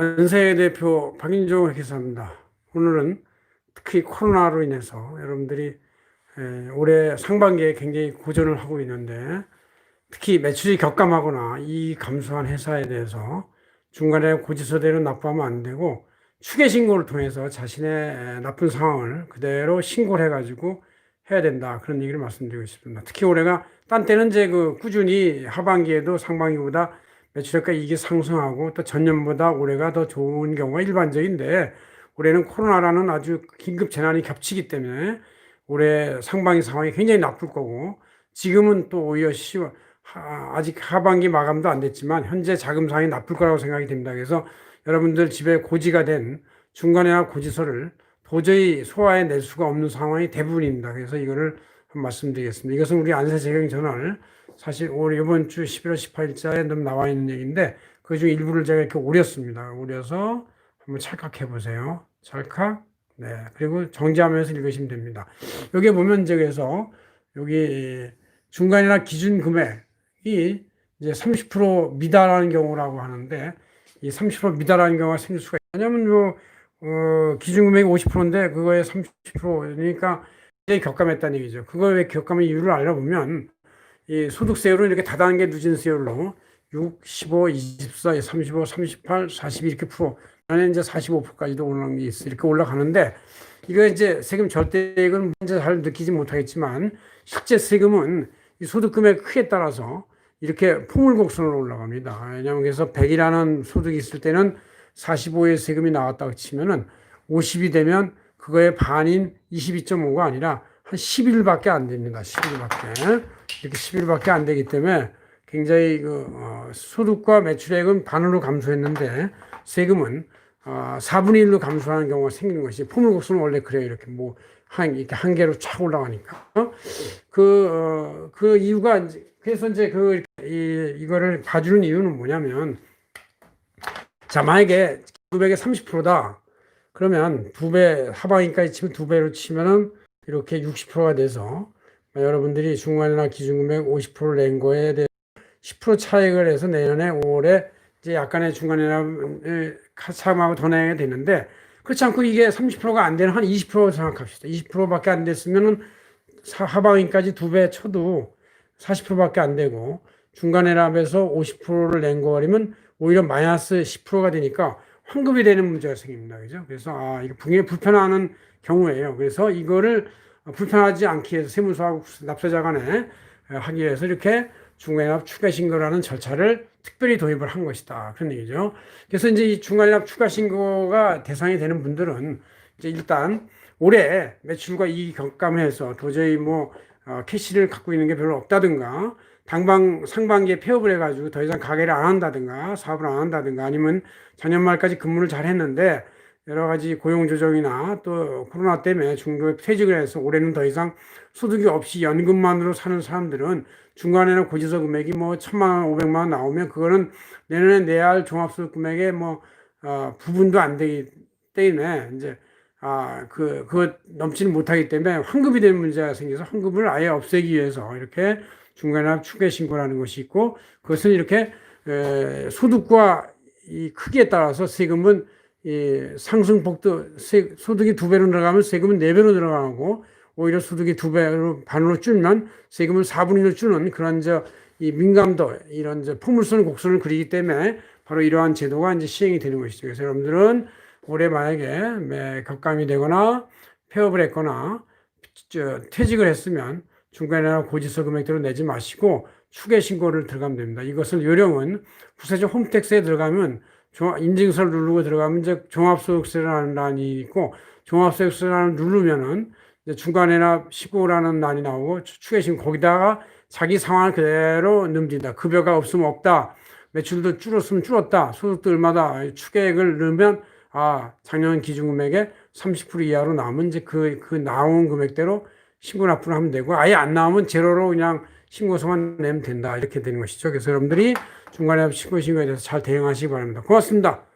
안세 대표 박인종 회계사입니다. 오늘은 특히 코로나로 인해서 여러분들이 에, 올해 상반기에 굉장히 고전을 하고 있는데 특히 매출이 격감하거나 이 감소한 회사에 대해서 중간에 고지서대로 납부하면 안 되고 추계 신고를 통해서 자신의 에, 나쁜 상황을 그대로 신고를 해가지고 해야 된다 그런 얘기를 말씀드리고 싶습니다. 특히 올해가 딴 때는 이제 그 꾸준히 하반기에도 상반기보다 매출액과 이익이 상승하고 또 전년보다 올해가 더 좋은 경우가 일반적인데 올해는 코로나라는 아주 긴급 재난이 겹치기 때문에 올해 상반기 상황이 굉장히 나쁠 거고 지금은 또 오히려 시, 하, 아직 하반기 마감도 안 됐지만 현재 자금 상황이 나쁠 거라고 생각이 됩니다. 그래서 여러분들 집에 고지가 된 중간에나 고지서를 도저히 소화해낼 수가 없는 상황이 대부분입니다. 그래서 이거를 한 말씀드리겠습니다. 이것은 우리 안세재경 저널 사실 올 이번 주 11월 18일자에 좀 나와 있는 얘기인데 그중 일부를 제가 이렇게 오렸습니다. 오려서 한번 찰칵해 보세요. 찰칵. 네. 그리고 정지하면서 읽으시면 됩니다. 여기 보면 그래서 여기 중간이나 기준 금액이 이제 30% 미달하는 경우라고 하는데 이 30% 미달하는 경우가 생길 수가 있 왜냐면 뭐 어, 기준 금액이 50%인데 그거에 30%니까 굉장히 격감했다는 얘기죠. 그거 왜 격감의 이유를 알아보면 이 소득세율은 이렇게 다단계 누진세율로 6, 15, 24, 35, 38, 42 이렇게 프로 안에 이제 45%까지도 올라간 게 있어. 이렇게 올라가는데 이거 이제 세금 절대액은 이제 잘 느끼지 못하겠지만 실제 세금은 이 소득 금액 크기에 따라서 이렇게 포물곡선으로 올라갑니다. 왜냐하면 그래서 100이라는 소득이 있을 때는 45의 세금이 나왔다고 치면은 50이 되면 그거의 반인 22.5가 아니라 한 11밖에 안 됩니다. 11밖에. 이렇게 11밖에 안 되기 때문에 굉장히 그, 어, 소득과 매출액은 반으로 감소했는데 세금은 어, 4분의 1로 감소하는 경우가 생기는 것이 포물국수는 원래 그래요. 이렇게 뭐, 한, 이렇게 한 개로 쫙 올라가니까. 어? 그, 어, 그 이유가 이제, 그래서 이제 그, 이, 이거를 봐주는 이유는 뭐냐면, 자, 만약에 900에 30%다. 그러면 두 배, 하반기까지 치면 두 배로 치면은 이렇게 60%가 돼서 여러분들이 중간이나 기준금액 50%를 낸 거에 대해 10% 차익을 해서 내년에 5월에 이제 약간의 중간이나 차감하고 더 내야 되는데 그렇지 않고 이게 30%가 안 되는 한 20% 생각합시다. 20%밖에 안 됐으면은 하반기까지 두 배 쳐도 40%밖에 안 되고 중간에 납에서 50%를 낸 거라면 오히려 마이너스 10%가 되니까 환급이 되는 문제가 생깁니다. 그죠? 그래서 아, 분명히 불편하는 경우예요. 그래서 이거를 불편하지 않기 위해서 세무서하고 납세자 간에 하기 위해서 이렇게 중간납 추가 신고라는 절차를 특별히 도입을 한 것이다. 그런 얘기죠. 그래서 이제 이 중간납 추가 신고가 대상이 되는 분들은 이제 일단 올해 매출과 이익 격감해서 도저히 뭐 어, 캐시를 갖고 있는 게 별로 없다든가 당방 상반기에 폐업을 해가지고 더 이상 가게를 안 한다든가 사업을 안 한다든가 아니면 작년 말까지 근무를 잘 했는데 여러 가지 고용 조정이나 또 코로나 때문에 중도에 퇴직을 해서 올해는 더 이상 소득이 없이 연금만으로 사는 사람들은 중간에는 고지서 금액이 뭐 천만 원, 오백만 원 나오면 그거는 내년에 내야 할 종합소득 금액의 뭐 어, 부분도 안 되기 때문에 이제 아, 그, 그거 넘지는 못하기 때문에 환급이 되는 문제가 생겨서 환급을 아예 없애기 위해서 이렇게 중간에 추계 신고라는 것이 있고 그것은 이렇게 에, 소득과 이 크기에 따라서 세금은 이 상승폭도 세, 소득이 두 배로 늘어가면 세금은 네 배로 늘어가고 오히려 소득이 두 배로 반으로 줄면 세금을 4분의 1로 주는 그런 저 이 민감도 이런 저 포물선 곡선을 그리기 때문에 바로 이러한 제도가 이제 시행이 되는 것이죠. 그래서 여러분들은 올해 만약에 매 격감이 되거나 폐업을 했거나 저 퇴직을 했으면 중간에 고지서 금액대로 내지 마시고 추계 신고를 들어가면 됩니다. 이것을 요령은 부세적 홈택스에 들어가면 인증서를 누르고 들어가면 이제 종합소득세라는 란이 있고 종합소득세라는 누르면은 중간에나 15라는 란이 나오고 추계 신고 거기다가 자기 상황을 그대로 넣습니다. 급여가 없으면 없다. 매출도 줄었으면 줄었다. 소득도 얼마다. 추계액을 넣으면 아, 작년 기준금액의 30% 이하로 나오면 이제 그, 그 나온 금액대로 신고 납부를 하면 되고 아예 안 나오면 제로로 그냥 신고서만 내면 된다. 이렇게 되는 것이죠. 그래서 여러분들이 중간에 신고 신고에 대해서 잘 대응하시기 바랍니다. 고맙습니다.